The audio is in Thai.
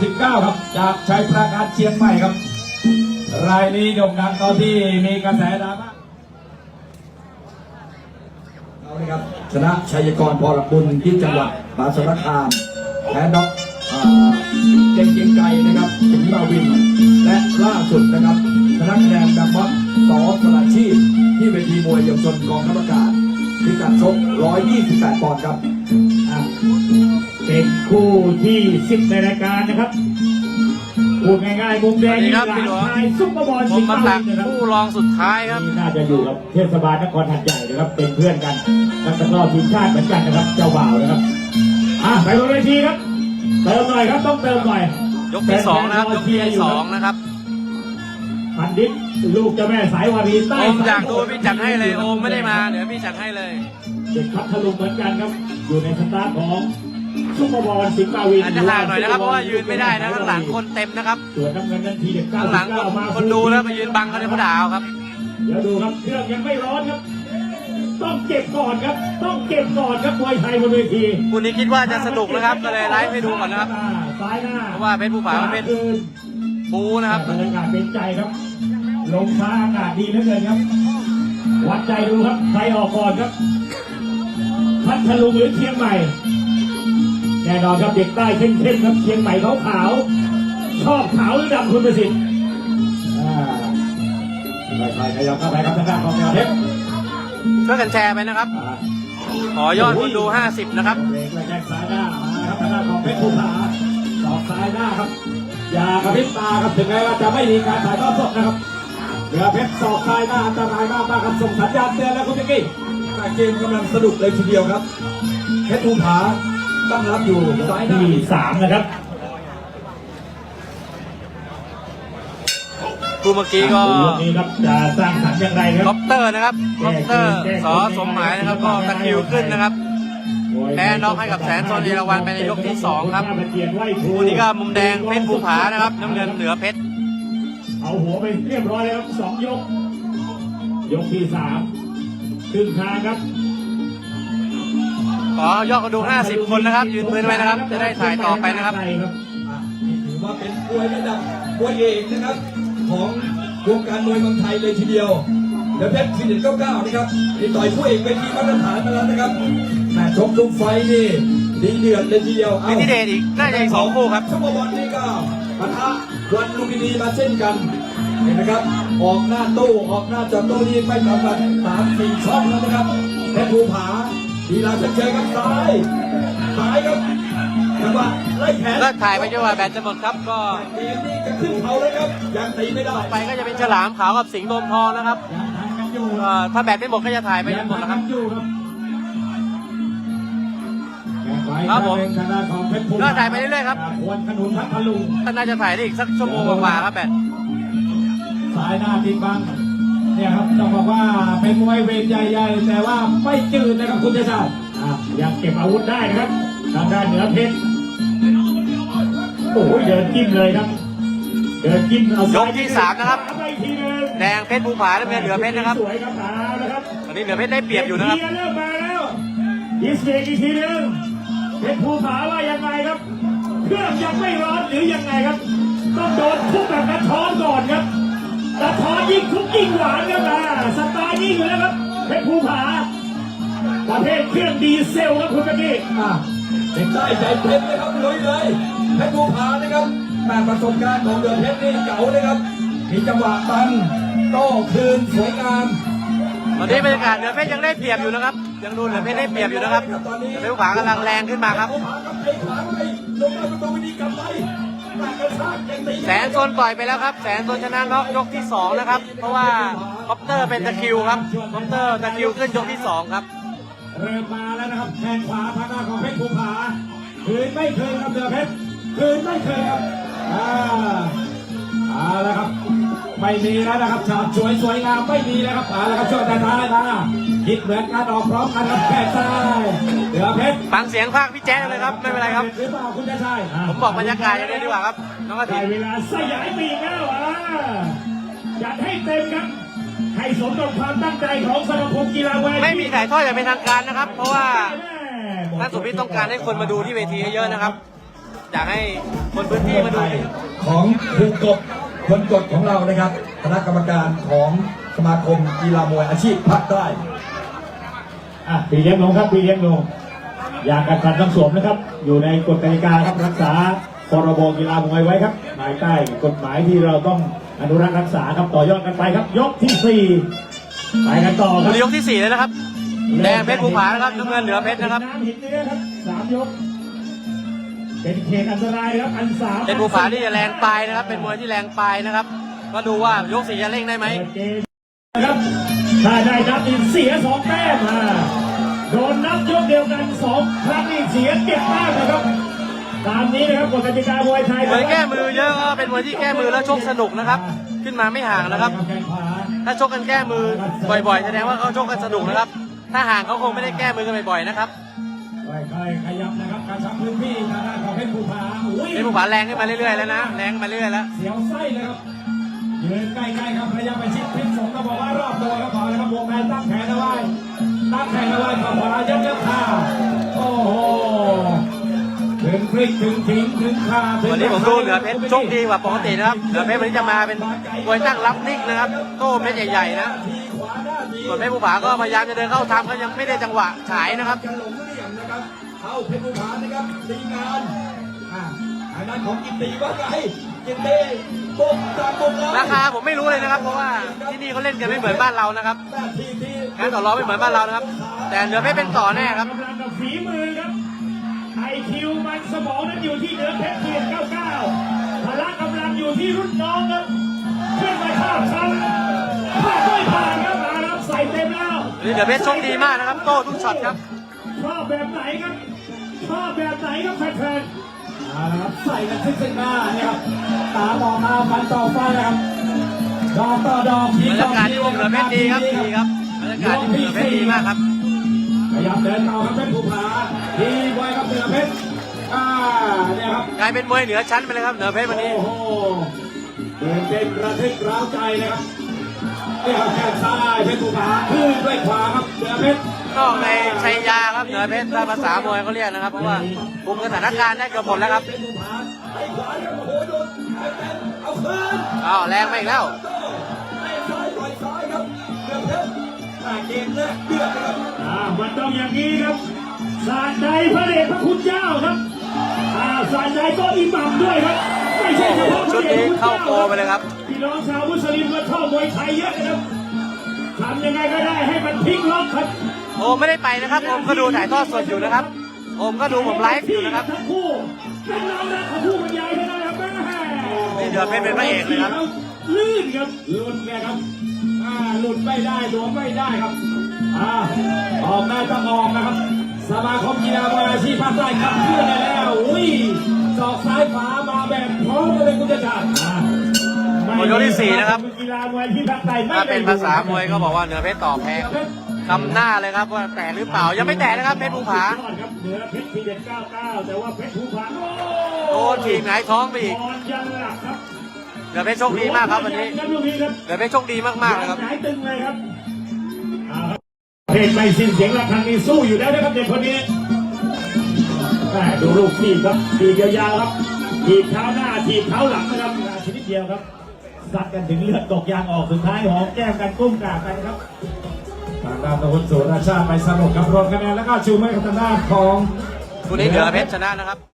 99 ครับ จากชัยปราการเชียงใหม่ครับ รายนี้โด่งดังตอนที่มีกระแสดราม่าเอาเลยครับชนะชัยกรพรบุญที่จังหวัดมหาสารคามแพ้น็อกอ่าเก่งเกียงไกรนะครับสิงห์มาวิน และล่าสุดนะครับชนะคะแนนดัมบัสสอสละชีพ ที่เวทีมวยเยาวชนกองทัพอากาศพิกัดชก 128 ปอนด์ครับ เป็นคู่ที่สิบในรายการนะครับพูดง่ายๆมุมแดงสวัสดีนี่ครับหลาพี่นหลวงชายซุปเปอร์บอลผสิมงห์มามาตัวิกนนะครับผู้รองสุดท้ายครับ นี่น่าจะอยู่กับเทศบาลนครหัดใหญ่นะครับ เป็นเพื่อนกันนักตะกร้อทีมชาติเหมือนกันนะครับ เจ้าบ่าวนะครับอะไปบนเวทีครับเติมหน่อยครับต้องเติมหน่อยยกที่สองนะครับยกที่สองนะครับ พันดิษลูกเจ้าแม่สายวารีใต้โอมอยากดูสพี่จัดให้เลย โอมไม่ได้มา เดี๋ยวพี่จัดให้เลย เด็กพัทลุงเหมือนกันครับ อยู่ในสตาร์ทของ ซุปเปอร์บอลสิงห์มาวินอาจจะห่างหน่อยนะครับเพราะว่ายืนไม่ได้นะข้างหลังคนเต็มนะครับส่วนน้ำเงินนั้นทีเด็กเก้าข้างหลังสิบเก้ามาคนดูแล้วมายืนบังเขาในพระดาวครับ เดี๋ยวดูครับเครื่องยังไม่ร้อนครับ ต้องเก็บก่อนครับ ต้องเก็บก่อนครับมวยไทยบนเวทีคุณนี้คิดว่าจะสนุกนะครับก็เลยไลฟ์ให้ดูก่อนนะครับซ้ายหน้าเพราะว่าเพชรภูผามันเป็นคืนบูนะครับบรรยากาศเป็นใจครับลมฟ้าอากาศดีเหลือเกินครับ วัดใจดูครับใครออกก่อนครับพัทลุงหรือเชียงใหม่ แน่นอนครับเด็กใต้เข้มๆครับเชียงใหม่ขาวขาวๆชอบขาวหรือดำคุณประสิทธิ์อ่าไปๆขยับเข้าไปครับทางด้านของแนวเพชรช่วยกันแชร์ไปนะครับอ่าขอยอดคนดู 50 นะครับเบรกและแข้งซ้ายหน้ามาครับทางด้านของเพชรภูผาสอกซ้ายหน้าครับ อย่ากระพริบตาครับถึงแม้ว่าจะไม่มีการถ่ายทอดสดนะครับเหลือเพชรสอกซ้ายหน้าอันตรายมากมากๆครับส่งสัญญาณเตือนแล้วคุณพิกกี้แต่เกมกำลังสนุกเลยทีเดียวครับเพชรภูผา ตั้งรับอยู่ซ้ายหน้าที่สามนะครับคู่เมื่อกี้ก็ยกนี้ครับจะสร้างสรรค์อย่างไรคครัอบปเตอร์นะครับคอปเตอร์สอสมหมายนะครับก็ตะคริวขึ้นนะครับแพ้น็อกให้กับแสนโซนเอราวัณไปในยกที่สองครับคู่นี้ก็มุมแดงเพชรภูผานะครับน้ำเงินเหนือเพชรเอาหัวไปเรียบร้อยเลยครับสองยก ยกที่สามครึ่งทางครับ ขอยอดคนดู50 คนนะครับ ยืนพื้นไว้นะครับ จะได้ถ่ายต่อไปนะครับอะนี่ถือว่าเป็นมวยระดับมวยเอกนะครับ ของวงการมวยเมืองไทยเลยทีเดียวเดอะเพชรสี่เก้าเก้านะครับนี่ต่อยผู้เอกเวทีมาตรฐานมาแล้วนะครับแม่ชกลุมไฟนี่ดีเดือดเลยทีเดียวมีที่เดชอีกน่าจะอีกสองคู่ครับ ชั่วโมงบอลนี่ก็ปะทะวันลุมพินีมาเช่นกันเห็นไหมครับ ออกหน้าตู้ออกหน้าจอตู้นี่ไม่ต่ำกว่าสามสี่ช่องแล้วนะครับเพชรภูผา ดีลาเฉยๆครับซ้ายซ้ายครับจังหวะไล่แขนก็ถ่ายไปจนกว่าแบตจะหมดครับก็เกมนี้จะขึ้นเขาเลยครับยังตีไม่ได้ไปก็จะเป็นฉลามขาวกับสิงห์โดมทองนะครับยังทันกันอยู่เอ่อถ้าแบตไม่หมดก็จะถ่ายไปจนหมดแล้วครับอยู่ครับ ครับผมทางด้านของเพชรภูมิก็ถ่ายไปเรื่อยๆครับ ควรขนุนพัทลุงก็น่าจะถ่ายได้อีกสักชั่วโมงกว่าๆครับแบตสายหน้าติดบัง เนี่ยครับต้องบอกว่าเป็นมวยเวทใหญ่ๆ แต่ว่าไม่จืดนะครับคุณเจษฎาอะยังเก็บอาวุธได้นะครับทางด้านเหนือเพชรโอ้ยเดินจิ้มเลยครับ เดินจิ้มเอายกที่สามนะครับไปอีกทีหนึงแดงเพชรภูผาน้ำเงินเหนือเพชรนะครับสวยครับเอาละครับตอนนี้เหนือเพชรได้เปรียบอยู่นะครับเเริ่มมาแล้วยิสเบรกอีกทีหนึงเพชรภูผาว่ายังไงครับ เครื่องยังไม่ร้อนหรือยังไงครับ ต้องโดนทุบแบบกระท้อนก่อนครับ กระท้อนยิ่งทุบยิ่งหวานครับอ่าสไตล์นี้อยู่แล้วครับเพชรภูผาประเภทเครื่องดีเซลครับคุณกะกี้อะเด็กใต้ใจเพชรนะครับลุยเลยเพชรภูผานะครับแม่ประสบการณ์ของเดือเพชรนี่เก๋านะครับ มีจังหวะตันโต้คืนสวยงามตอนนี้บรรยากาศเหนือเพชรยังได้เปรียบอยู่นะครับ ยังดูเหนือเพชรได้เปรียบอยู่นะครับเหนือเพชรภูผากำลังแรงขึ้นมาครับ เพชภูผาครับไอ้ขวาไปลงมาประตูวิธีกลับไป แสนโซนปล่อยไปแล้วครับ แสนโซนชนะน็อกยกที่สองนะครับ เพราะว่าคอปเตอร์เป็นตะคิวครับคอปเตอร์ตะคิวขึ้นยกที่สองครับ เริ่มมาแล้วนะครับแทงขวาทางด้านของเพชรภูผาคืนไม่คืนครับเดือเพชรคืนไม่คืนครับอ่าอ่าละครับ ไม่มีแล้วนะครับฉากสวยสวยงามไม่มีแล้วครับเอาละครับช่วงท้ายๆนะคิดเหมือนกันออกพร้อมกันครับแค่ซ้ายเดือเพชรฟังเสียงภาคพี่แจ๊คเลยครับ ไม่เป็นไรครับ หรือเปล่าคุณจะใช่ผมบอกบรรยากาศอย่างนี้ดีกว่าครับ น้องอาทิได้ตย์เวลาสยายปีกแล้วอะจัดให้เต็มครับให้สมกับความตั้งใจของสมาคมกีฬาแวไม่มีถ่ายทอดอย่างเป็นทางการนะครับ เพราะว่าท่านสุพิษต้องการให้คนมาดูที่เวทีเยอะๆนะครับ อยากให้คนพื้นที่มาดู ของภูกบ คนกดของเรานะครับคณะกรรมการของสมาคมกีฬามวยอาชีพภาคใต้อะปีเลี้ยงลงครับปีเลี้ยงลง อยากกันขันต้องสวมนะครับ อยู่ในกฎกติกาครับรักษาพรบกีฬามวยไว้ครับภายใต้กฎหมายที่เราต้องอนุรักษ์รักษาครับต่อยอดกันไปครับ ยกที่สี่ไปกันต่อควัรันบนี้ยกที่สี่แล้วนะครับแดงเพชรภูผานะครับน้ำเงินเหนือเพชรนะครับน้ำหินเนื้อครับสามยก เป็นเขตอันตรายครับอันสามเพชรภูผาที่จะแรงปลายนะครับ เป็นมวยที่แรงปลายนะครับ ก็ดูว่ายกสี่จะเร่งได้ไหมเปิดเกมนะครับถ้าได้นับอีกเสียสองแต้มอะโดนนับยกเดียวกันสองครั้งนี่เสียเก็บแต้มนะครับตามนี้นะครับกฎกติกามวยไทยมวยแก้มือเยอะก็เป็นมวยที่แก้มือแล้วชกสนุกนะครับ ขึ้นมาไม่ห่างนะครับแข้งขวาถ้าชกกันแก้มือบ่อยๆ แสดงว่าเขาชกกันสนุกนะครับ ถ้าห่างเขาคงไม่ได้แก้มือกันบ่อยๆนะครับ ค่อยๆขยับนะครับการชักพื้นที่ทางด้านของเพชรภูผาอุ้ยเพชรภูผาแรงขึ้นมาเรื่อยๆแล้วนะแรงมาเรื่อยๆแล้วเสียวไส้เลยครับยืนใกล้ๆครับพยายามไปชิดพิษสงก็บอกว่ารอบตัวครับขอนะครับวงในตั้งแขนเอาไว้ตั้งแขนเอาไว้ขอขวายัดยัดขาโอ้โหถึงพลิกถึงทิ้งถึงขาถึงวันนี้ผมดูเหนือเพชรโชคดีกว่าปกตินะครับเหนือเพชรวันนี้จะมาเป็นมวยตั้งรับนิ่งนะครับโต้เม็ดใหญ่ๆนะส่วนเพชรภูผาก็พยายามจะเดินเข้าทำก็ยังไม่ได้จังหวะฉายนะครับจะหลง เหลี่ยมนะครับเข้าเพชรบุพานะครับตีงานอ่าทางด้านของกิตติว่าไงกิตติบุกตามบุกแล้วราคาผมไม่รู้เลยนะครับ เพราะว่าที่นี่เขาเล่นกันไม่เหมือนบ้านเรานะครับหน้าที่ที่การต่อรองไม่เหมือนบ้านเรานะครับ แต่เหนือเพชรเป็นต่อแน่ครับกำลังกับฝีมือครับไอคิวมันสมองนั้นอยู่ที่เหนือเพชรเพียร99พละกำลังอยู่ที่รุ่นน้องครับขึ้นมาชอบชั้นผ่านด้วยผ่านครับมาแล้วใส่เต็มแล้ววันนี้เหนือเพชรโชคดีมากนะครับ โต้ทุกช็อตครับชอบแบบไหนครับ ชอบแบบไหนครับแฟนๆเอาละครับใส่กันซึ่งซึ่งหน้าเนี่ยครับตามออกมาฟันต่อฟันนะครับดอกต่อดอกบรรยากาศที่วงเหนือเพชรดีครับดีครับบรรยากาศที่วงเหนือเพชรดีมากครับพยายามเดินต่อครับเพชรภูผาดีไว้ครับเหนือเพชรอ่าเนี่ยครับ กลายเป็นมวยเหนือชั้นไปเลยครับเหนือเพชรวันนี้ โอ้โหเดินเต้นระทึกร้าวใจนะครับ เนี่ยครับแข้งซ้ายเพชรภูผาขึ้นด้วยขวาครับเหนือเพชรนอกในชัยยาครับเหนือเพชรถ้าภาษามวยเขาเรียกนะครับ เพราะว่าคุมสถานการณ์ได้เกือบหมดแล้วครับเป็นบุพาให้ขวาครับโอ้โหโดนเต็มๆเอาคืนอ้าวแรงมาอีกแล้วเตะซ้ายต่อยซ้ายครับเดือดเพชรแต่เกมเนี่ยเดือดนะครับอ่ามันต้องอย่างนี้ครับสาใจพระเดชพระคุณเจ้าครับอ่าสาใจก็อิหมัมด้วยครับไม่ใช่เฉพาะพชุระดเดชนี้พระคุณเข้าเจ้าโกไปเลยครับพี่ น้องชาวมุสลิมก็ชอบมวยไทยเยอะนะครับทำยังไงก็ได้ให้มันพลิกล็อกครับโอมไม่ได้ไปนะครับโอมก็ดูถ่ายทอดสดอยู่นะครับโอมก็ดูผมไลฟ์อยู่นะครับทั้งคู่เป็นน้องรักของผู้บรรยายเท่านั้นครับแม่นี่เดือดเพชรเป็นพระเอกเลยครับลื่นครับหลุดเนี่ยครับอ่าหลุดไม่ได้หลวมไม่ได้ครับอ่าออกได้ต้องออกนะครับสมาคมกีฬามวยอาชีพภาคใต้ขับเคลื่อนได้แล้วอุ้ยศอกซ้ายขวามาแบบพร้อมกันเลยคุณจะจัดอ่า หมดยกที่สี่นะครับกีฬามวยอาชีพภาคใต้ไม่ถ้าได้เป็นภาษามวยก็บอกว่าเหนือเพชรต่อแพงคำหน้าเลยครับว่าแตกหรือเปล่ายังไม่แตกนะครับเพชรภูผาสุดยอดครับเหนือเพชรทีเด็ด99แต่ว่าเพชรภูผาโดนทีมหงายท้องไปอีกนอนยังหลับครับเหนือเพชรโชคดีมากครับวันนี้ครับลูกนี้ครับเหนือเพชรโชคดีมากๆเลยครับหงายตึงเลยครับเอาครับเพลงไม่สิ้นเสียงระฆังนี้สู้อยู่แล้วนะครับเด็กคนนี้แหม่ดูลูกทีบครับทีบยาวๆครับทีบเท้าหน้าทีบเท้าหลังนะครับเวลาชนิดเดียวครับ ซัดกันถึงเลือดตกยางออกสุดท้ายหอมแก้มกันก้มกราบกันครับทางด้านตะวันสุราชาติไปสรุปกับรวมคะแนนแล้วก็ชูมือกับทางด้านของ คู่นี้เหนือเพชรชนะนะครับ